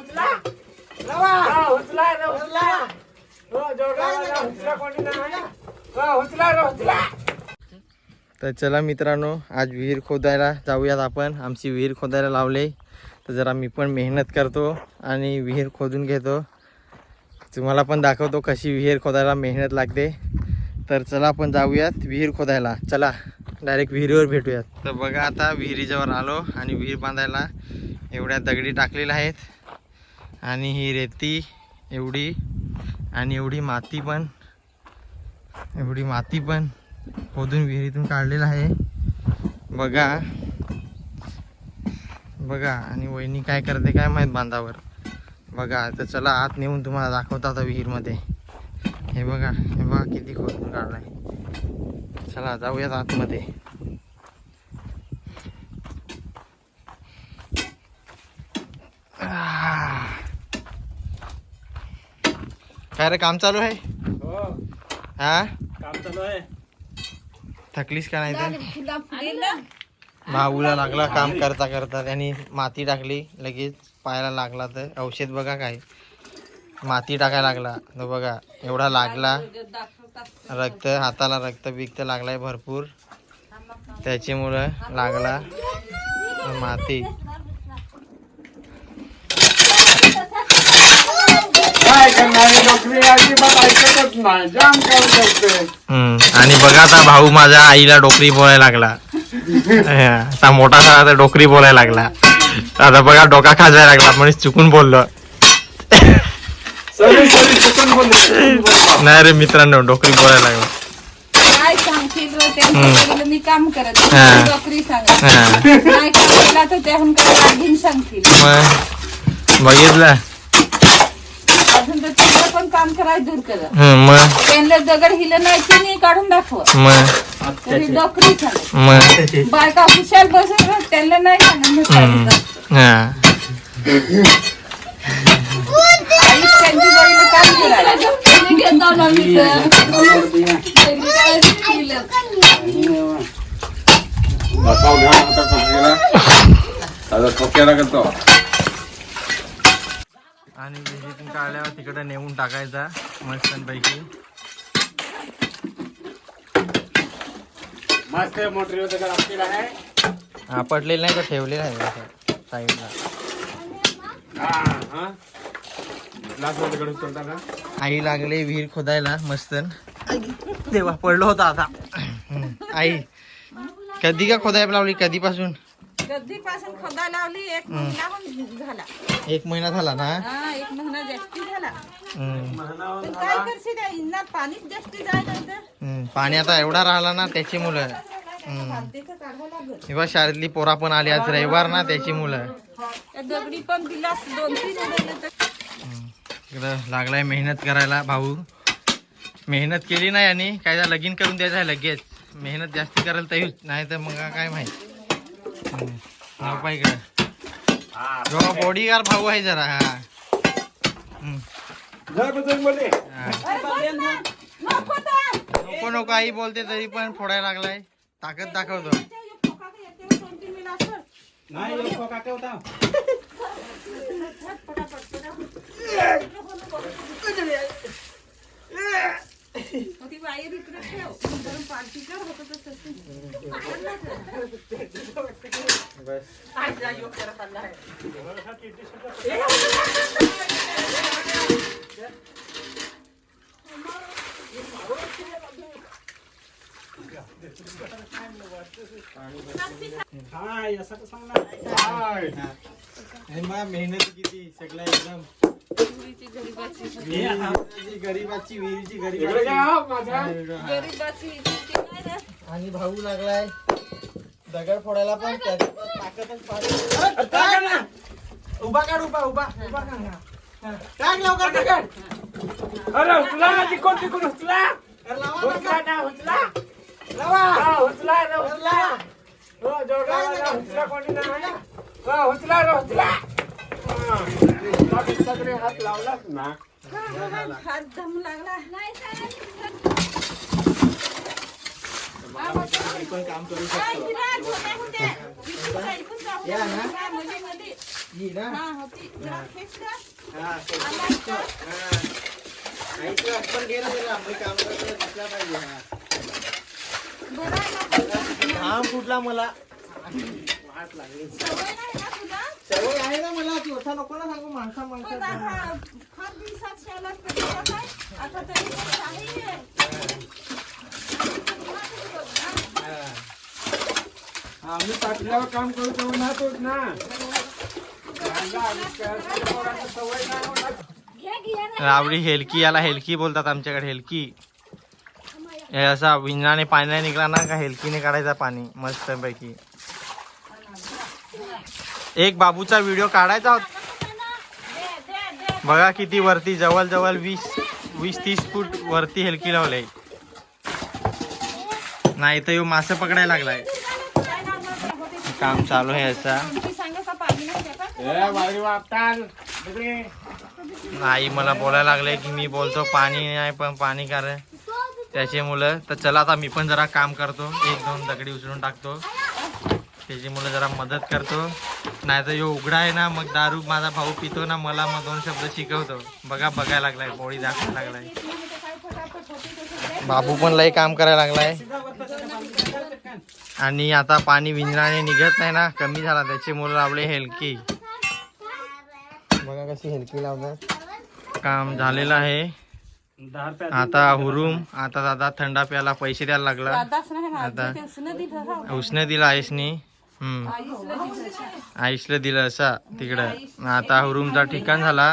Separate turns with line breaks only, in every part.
उचला. हा, उचला रे, उचला. हो, जोरदार उचला कोणी नाही. हा, उचला रे, उचला.
तर चला मित्रांनो आज विहीर खोदायला जाऊयात आपण. आमची विहीर खोदायला लावले. तर जरा मी पण मेहनत करतो आणि विहीर खोदून घेतो. तुम्हाला पण दाखवतो कशी विहीर खोदायला मेहनत लागते. तर चला आपण जाऊयात विहीर खोदायला. चला डायरेक्ट विहिरीवर भेटूयात. तर बघा आता विहिरीजवळ आलो आणि विहीर बांधायला एवढ्या दगडी टाकलेल्या आहेत. आणि ही रेती एवढी आणि एवढी माती पण एवढी माती पण खोदून विहिरीतून काढलेला आहे. बघा बघा आणि वहिनी काय करते काय माहीत बांधावर. बघा तर चला आत नेऊन तुम्हाला दाखवता आता विहीरमध्ये. हे बघा हे बघा किती खोदून काढलाय. चला जाऊयात आतमध्ये. काय रे काम चालू आहे?
हो.
हा?
काम चालू आहे.
थकलीस का नाही तर? भाऊला लागला काम करता करता त्यांनी माती टाकली लगेच पायाला लागला तर औषध बघा काय. माती टाकायला लागला तो बघा एवढा लागला. रक्त हाताला रक्त बिक्त लागलाय भरपूर. त्याच्यामुळं लागला माती
काय करणारे नोकरी अजिबात ऐकतच नाही जाम काम करते
हम्म. आणि बघा आता भाऊ माझ्या आईला डोकरी बोलायला लागला. असा मोठा झाला तर डोकरी बोलायला लागला. आता बघा डोका खाजायला लागला म्हणजे चुकून बोललो.
चुकून
नाही रे मित्रांनो डोकरी बोलायला लागला.
काय सांगशील मी काम करत
हा.
नोकरी सांगा.
हा.
नाही काम केला तर त्याहून काय आणखीन सांगतील
मग बघितलं?
करायला दूर कर.
हं, मग?
त्यांना दगड हिलं नाही ते नाही काढून दाखव.
मग?
तरी सांग
मग?
बायका हुशार बसून राहत, त्यांना नाही
हं. हा.
आई त्यांची
आता कोपऱ्याला. आता कोपऱ्याला करतो
आणि विहिरीतून काढल्यावर तिकडे नेऊन टाकायचा मस्तपैकी
मस्त मोटरी होते का आपल्याला आहे.
हा पडलेलं नाही तर ठेवलेलं आहे साईडला.
हा हा.
आई लागले विहीर खोदायला मस्त देवा पडलो होता आता. आई कधी का खोदायला लावली? कधीपासून?
खोदा लावली एक महिना पण झाला.
एक महिना झाला ना?
हा एक महिना जास्ती झाला. पण काय करशील या पाणीच जास्ती जायला.
पाणी आता एवढा राहिला ना त्याची मुलं.
हातीचं काढावं लागल
तेव्हा शाळेतली पोरा पण आली आज रविवार ना त्याची मुलं
त्या दगडी पण दिला दोन तीन उडवले तर.
इकडं लागलाय मेहनत करायला भाऊ. मेहनत केली नाही आणि काय झालं, लगीन करून द्यायचं आहे लगेच. मेहनत जास्ती करायला तर नाही तर मग काय माहीत. पाय इकडं. बॉडीगार भाऊ आहे जरा हा.
नको.
नको नको आई बोलते तरी पण फोडायला लागलाय. ताकद दाखवतो.
नाही
वायर इकडे ठेव. गरम पालखी कर होतं तर तसं.
हाय असं ना हाय.
मेहनत किती सगळं एकदम.
गरीबाची
विहिरीची
इकडे
गरीबाची
हो, माझा?
आणि भाऊ लागलाय. दगड फोडायला पण त्याची पण ताकदच फार
अरे, टाका ना.
उभा काढ उभा उभा उभा काढ हा. टाक लवकर दगड.
अरे उचला ना तिकडून तिकडून उचला.
अरे लावा
उचला
दगड.
ना उचला.
लावा.
हा उचला रे उचला. हो जोरदार उचला कोणी नाही हा उचला रे उचला. हा. सगळे हात लावलाच ना
हात दम लागला
पण काम करू शकतो
होते, होते.
या ना.
हा,
ना
होती
त्याला आंबे काम करायला दिसला पाहिजे हा. फुटला मला वाट लागली
सवय नाही ना तुला
सवय आहे नको ना सांगू माणसा
पण
माणसा
हा फार दिवसात शाळा कधीचा काय आता तरी पण काही आहे.
आम्ही टाकल्यावर काम करू तेव्हा ना रांगा आणि त्या पोरांना सवय नाही होणार.
घे, घे ना.
रावडी हेलकी याला हेलकी बोलतात आमच्याकडे हेलकी हे असा विंजणाने पाणी निघला ना का हेलकीने काढायचा पाणी मस्त पैकी एक बाबूचा व्हिडिओ काढायचा होता. बघा किती वरती जवळ जवळ वीस वीस तीस फूट वरती हेलकी लावलंय नाही तर येऊ मासे पकडायला लागलाय. काम चालू आहे.
इकडे.
नाही मला बोलायला लागले की मी बोलतो पाणी नाही पण पाणी कारण त्याची मुलं तर चला आता मी पण जरा काम करतो एक दोन दगडी उचलून टाकतो त्याची मुलं जरा मदत करतो. नाही तर यो उघडा आहे ना मग दारू माझा भाऊ पितो ना मला मग दोन शब्द शिकवतो. बघा बघायला लागलाय पोळी दाखवायला लागलाय. बाबू पण लई काम करायला लागलाय. आणि आता पाणी विंजणाने निघत नाही ना कमी झाला त्याची मुलं लावले हेलकी. बघा कशी हेलकी लावतात. काम झालेलं आहे. आता हुरूम आता दादा थंडा प्यायला पैसे द्यायला लागला. आता.
उसनं दिलं हा.
उसने दिला असा तिकडं. आता हुरूमचा ठिकाण झाला.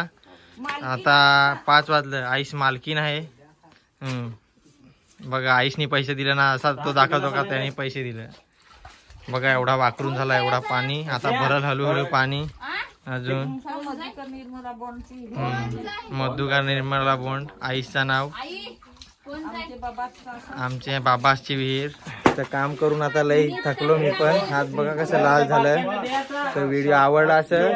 आता पाच वाजलं. आईस मालकीन आहे. बघा आईसनी पैसे दिले ना असा तो दाखवतो का? त्याने पैसे दिले. बघा एवढा वाकरून झाला एवढा पाणी. आता भरल हळूहळू पाणी. अजून.
मधुकर निर्मला
बोंड आईसचं नाव.
आमचे बाबाचा
विहीर. तर काम करून आता लई थकलो मी पण. हात बघा कसं लाल झालं तर व्हिडिओ आवडला असेल.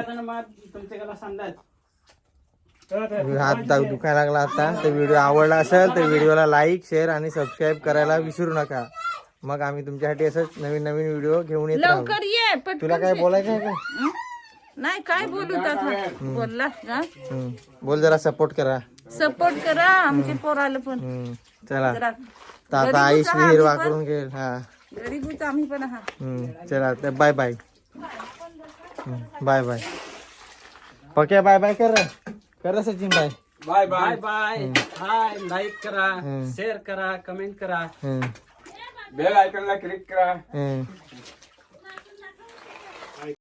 हात दुखायला लागला आता. तर व्हिडिओ आवडला असेल तर व्हिडिओला लाईक शेअर आणि सबस्क्राईब करायला विसरू नका. मग आम्ही तुमच्यासाठी असंच नवीन नवीन व्हिडिओ घेऊन येत तुला काय बोलायचं आहे का?
नाही काय बोलू बोलला.
बोल जरा सपोर्ट करा.
सपोर्ट करा आमचे पोराला पण.
हम्म. चला. तर आता घेईल हा.
गरीबच आम्ही पण आहात.
हम्म. चला तर bye bye. Bye bye. Pakya bye bye कर रे. कर रे Sachin bye.
Bye bye bye. Hi like करा
हम्म.
शेअर करा कमेंट करा.
हम्म.
बेल आयकॉनला क्लिक करा.
हम्म.